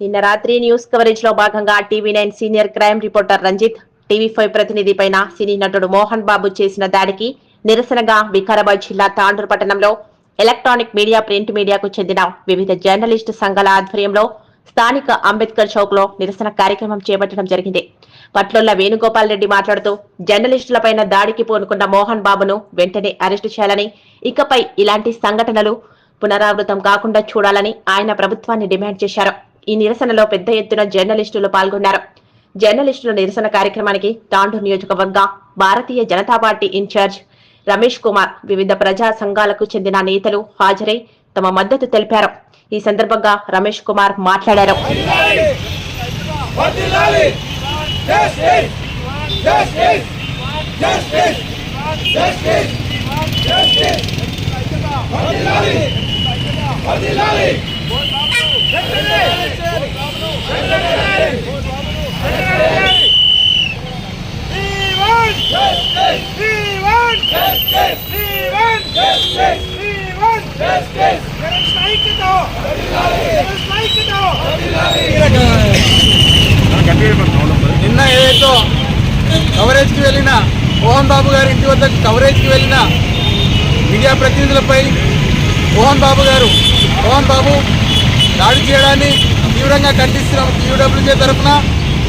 నిన్న రాత్రి న్యూస్ కవరేజ్లో భాగంగా TV nine senior crime reporter Ranjith TV five ప్రతినిధి పైన సినీ నటుడు మోహన్ బాబు చేసిన దాడికి నిరసనగా వికారాబాద్ జిల్లా తాండూరు పట్టణంలో ఎలక్ట్రానిక్ మీడియా ప్రింట్ మీడియాకు చెందిన వివిధ జర్నలిస్టు సంఘాల ఆధ్వర్యంలో స్థానిక అంబేద్కర్ చౌక్లో నిరసన కార్యక్రమం చేపట్టడం జరిగింది. పట్లొల్ల వేణుగోపాల్ రెడ్డి మాట్లాడుతూ జర్నలిస్టులపైన దాడికి పూనుకున్న మోహన్ బాబును వెంటనే అరెస్టు చేయాలని ఇకపై ఇలాంటి సంఘటనలు పునరావృతం కాకుండా చూడాలని ఆయన ప్రభుత్వాన్ని డిమాండ్ చేశారు. ఈ నిరసనలో పెద్ద ఎత్తున జర్నలిస్టులు పాల్గొన్నారు. జర్నలిస్టుల నిరసన కార్యక్రమానికి తాండూరు నియోజకవర్గ భారతీయ జనతా పార్టీ ఇన్ఛార్జ్ రమేష్ కుమార్ వివిధ ప్రజా సంఘాలకు చెందిన నేతలు హాజరై తమ మద్దతు తెలిపారు. ఈ సందర్భంగా రమేష్ కుమార్ మాట్లాడారు. వర్ధిల్లాలి నిన్న ఏదైతే కవరేజ్కి వెళ్ళిన మోహన్ బాబు గారి ఇంటి వద్ద కవరేజ్కి వెళ్ళిన మీడియా ప్రతినిధులపై మోహన్ బాబు గారు మోహన్ బాబు దాడి చేయడాన్ని తీవ్రంగా ఖండిస్తున్నాం. టీయూడబ్ల్యూజే తరఫున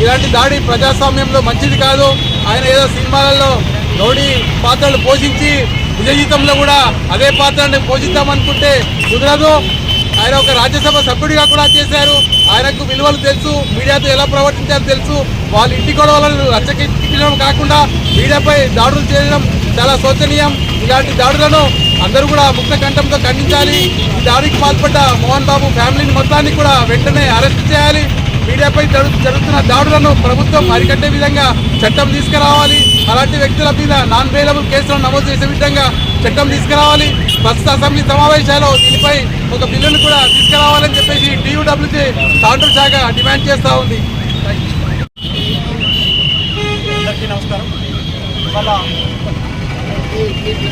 ఇలాంటి దాడి ప్రజాస్వామ్యంలో మంచిది కాదు. ఆయన ఏదో సినిమాలలో రౌడీ పాత్రలు పోషించి నిజ జీవితంలో కూడా అదే పాత్రని పోషిద్దామనుకుంటే కుదరదు. ఆయన ఒక రాజ్యసభ సభ్యుడిగా కూడా చేశారు. ఆయనకు విలువలు తెలుసు. మీడియాతో ఎలా ప్రవర్తించాలో తెలుసు. వాళ్ళ ఇంటి గొడవలను రచ్చకెక్కించడం కాకుండా మీడియాపై దాడులు చేయడం చాలా శోచనీయం. ఇలాంటి దాడులను అందరూ కూడా ముక్త కంఠంతో ఖండించాలి. ఈ దాడికి పాల్పడ్డ మోహన్ బాబు ఫ్యామిలీని మొత్తాన్ని కూడా వెంటనే అరెస్ట్ చేయాలి. మీడియాపై జరుగుతున్న దాడులను ప్రభుత్వం అరికట్టే విధంగా చట్టం తీసుకురావాలి. అలాంటి వ్యక్తుల మీద నాన్ వేలబుల్ కేసులను నమోదు చేసే విధంగా చట్టం తీసుకురావాలి. ప్రస్తుత అసెంబ్లీ సమావేశాల్లో దీనిపై ఒక బిల్లును కూడా తీసుకురావాలని చెప్పేసి టీయూడబ్ల్యూజీ తాండ్రు శాఖ డిమాండ్ చేస్తూ ఉంది. నమస్కారం.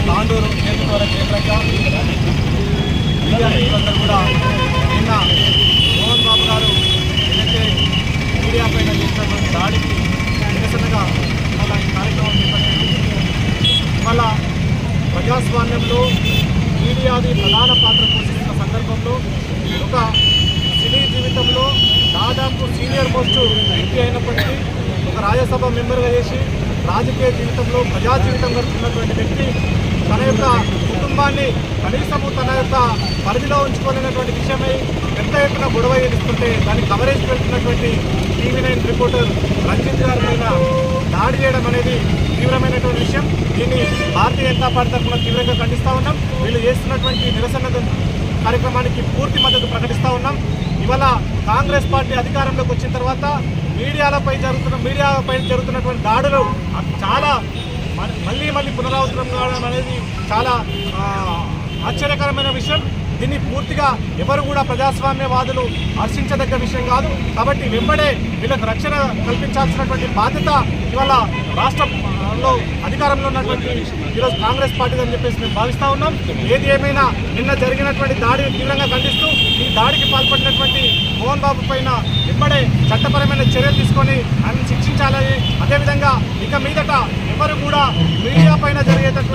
తాండూరు నియోజకవర్గ కేంద్రంగా మీడియా కూడా నిన్న మోహన్ బాబు గారు ఏదైతే మీడియా పైన చేసినటువంటి దాడికి నిరసనగా ఇవాళ ఈ కార్యక్రమం చేపట్టింది. ప్రజాస్వామ్యంలో మీడియాది ప్రధాన పాత్ర పోషిస్తున్న సందర్భంలో ఒక సినీ జీవితంలో దాదాపు సీనియర్ మోస్ట్ ఎంపీ అయినప్పటికీ ఒక రాజ్యసభ మెంబర్గా చేసి రాజకీయ జీవితంలో ప్రజా జీవితం గడుపుతున్నటువంటి వ్యక్తి తన యొక్క కుటుంబాన్ని కనీసము తన యొక్క పరిధిలో ఉంచుకోలేనటువంటి విషయమై పెద్ద ఎత్తున గొడవ ఎదుర్కొంటే దాన్ని కవరేజ్ పెడుతున్నటువంటి టీవీ నైన్ రిపోర్టర్ రంజిత్ గారి పైన దాడి చేయడం అనేది తీవ్రమైనటువంటి విషయం. దీన్ని భారతీయ జనతా పార్టీ తరఫున తీవ్రంగా ఖండిస్తూ ఉన్నాం. వీళ్ళు చేస్తున్నటువంటి నిరసన కార్యక్రమానికి పూర్తి మద్దతు ప్రకటిస్తూ ఉన్నాం. ఇవాళ కాంగ్రెస్ పార్టీ అధికారంలోకి వచ్చిన తర్వాత మీడియాలపై జరుగుతున్న మీడియాపై జరుగుతున్నటువంటి దాడులు చాలా మళ్ళీ మళ్ళీ పునరావృతం కావడం అనేది చాలా ఆశ్చర్యకరమైన విషయం. దీన్ని పూర్తిగా ఎవరు కూడా ప్రజాస్వామ్యవాదులు హర్షించదగ్గ విషయం కాదు. కాబట్టి వెంబడే వీళ్ళకు రక్షణ కల్పించాల్సినటువంటి బాధ్యత ఇవాళ రాష్ట్రంలో అధికారంలో ఉన్నటువంటి ఈరోజు కాంగ్రెస్ పార్టీ అని చెప్పేసి మేము భావిస్తూ ఉన్నాం. ఏది ఏమైనా నిన్న జరిగినటువంటి దాడిని తీవ్రంగా ఖండిస్తూ ఈ దాడికి పాల్పడినటువంటి మోహన్ బాబు పైన వెంబడే చట్టపరమైన చర్యలు తీసుకొని ఆయన శిక్షించాలని అదేవిధంగా ఇక మీదట ఎవరు కూడా మీడియా పైన జరిగేటటువంటి